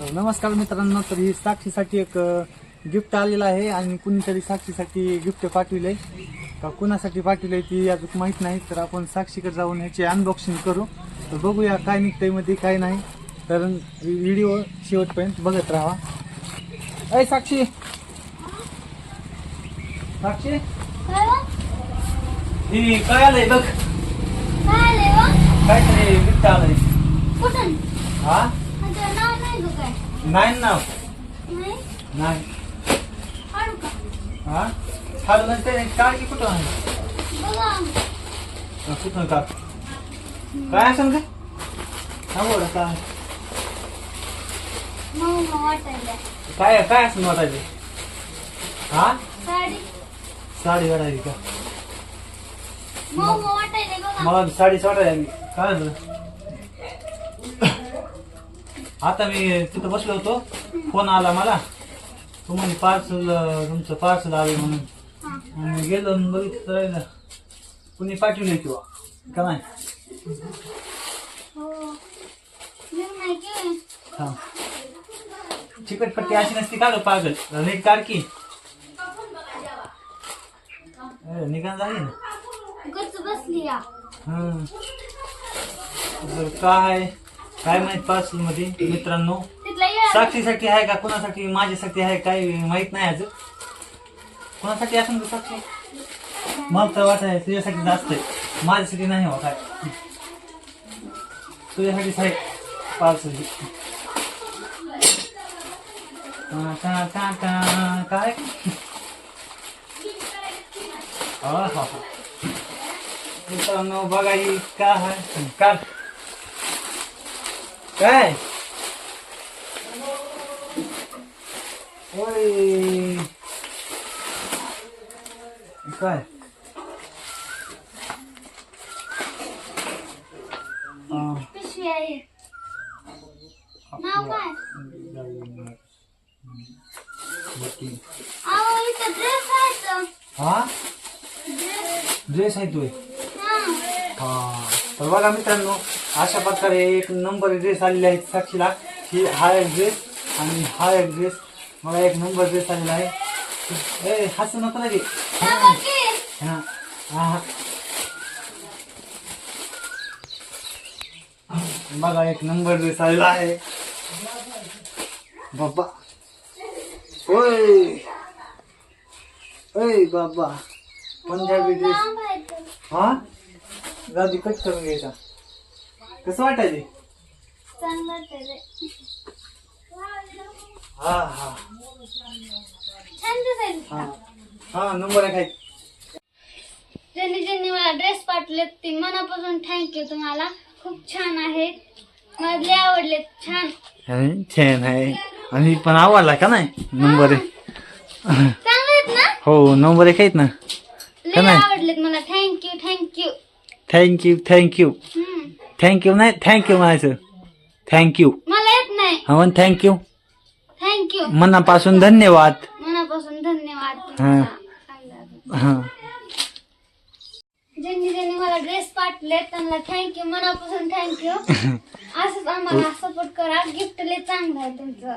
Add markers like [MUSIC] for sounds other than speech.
नमस्कार मित्रांनो तर ही साक्षीसाठी एक गिफ्ट आलेलं आहे आणि कुणीतरी साक्षीसाठी गिफ्ट पाठविलंय. का कुणासाठी पाठविलंय ती अजून माहीत नाही तर आपण साक्षीकडे जाऊन ह्याचे अनबॉक्सिंग करू. तर बघूया काय निघतंयमध्ये काय नाही. तर व्हिडिओ शेवटपर्यंत बघत राहा. अय साक्षी! साक्षी! काय? ही आलंय बघ? काय गिफ्ट आलंय. कुठून? हा? नाव. नाही ना नाही काढू का हा चालू नसते काळ की कुठं आहे? कुठं का काय असेल हा बोला काय काय काय असेल वाटायचं? हा? साडी साडी वाटायची का? मला साडीच वाटायची काय झालं? आता मी तिथं बसलो होतो. फोन आला मला. तुम्हाला पार्सल तुमचं पार्सल आलं म्हणून. आणि गेलो आणि बघितलं राहिलं. कुणी पाठवलं किंवा. का नाही? हो. हा. चिकटपट्टी अशी नसती का पागल? नीट काढ की निघाण झाली ना? बसली हं. काय? काय माहीत पार्सलमध्ये मित्रांनो. साक्षीसाठी आहे का कोणासाठी माझ्यासाठी आहे काय माहीत नाही अजून. कोणासाठी असेल का साक्षी? मला तर वाटाय तुझ्यासाठी जास्त आहे माझ्यासाठी नाही हो काय? तुझ्यासाठीच आहे पार्सल काय? हा हा हा. मित्रांनो बघा ही काय आहे. काय? काय? ओय. काय? हा, पिशवी आहे नाव काय अहो इथं ड्रेस आहे. हा? ड्रेस ड्रेस आहे तू. हा. हा. तर बघा मित्रांनो अशा प्रकारे एक नंबर ड्रेस आलेला आहे साक्षीला. ही हा एक ड्रेस आणि हा एक ड्रेस मला एक नंबर ड्रेस आलेला आहे. ए हसू नको ना रे. बघा हां बघा एक नंबर ड्रेस आलेला आहे. बाबा. ओय. ओय बाबा. पंजाबी ड्रेस हां? आहे दादी कट करून घ्यायचा कसं वाटायचे. हा? हा हा. हा. नंबर आहे ज्यांनी ज्यांनी मला ड्रेस पाठवले ते मनापासून थँक्यू तुम्हाला. खूप छान आहेत मला लय आवडले छान. छान आहे. आणि पण आवडला का नाही? नंबर एक चांगले आहेत ना? हो नंबर एक आहेत ना. लय नाही? Thank you thank you thank you नाही थँक्यू म्हणायचं. थँक्यू मला येत नाही. हा म्हण थँक्यू थँक्यू मनापासून धन्यवाद. मनापासून धन्यवाद हा. हा. ज्यांनी ज्यांनी मला ड्रेस पाठवले त्यांना थँक्यू मनापासून थँक्यू [LAUGHS] असंच आम्हाला सपोर्ट करा. गिफ्ट लय चांगलं आहे तुमचं.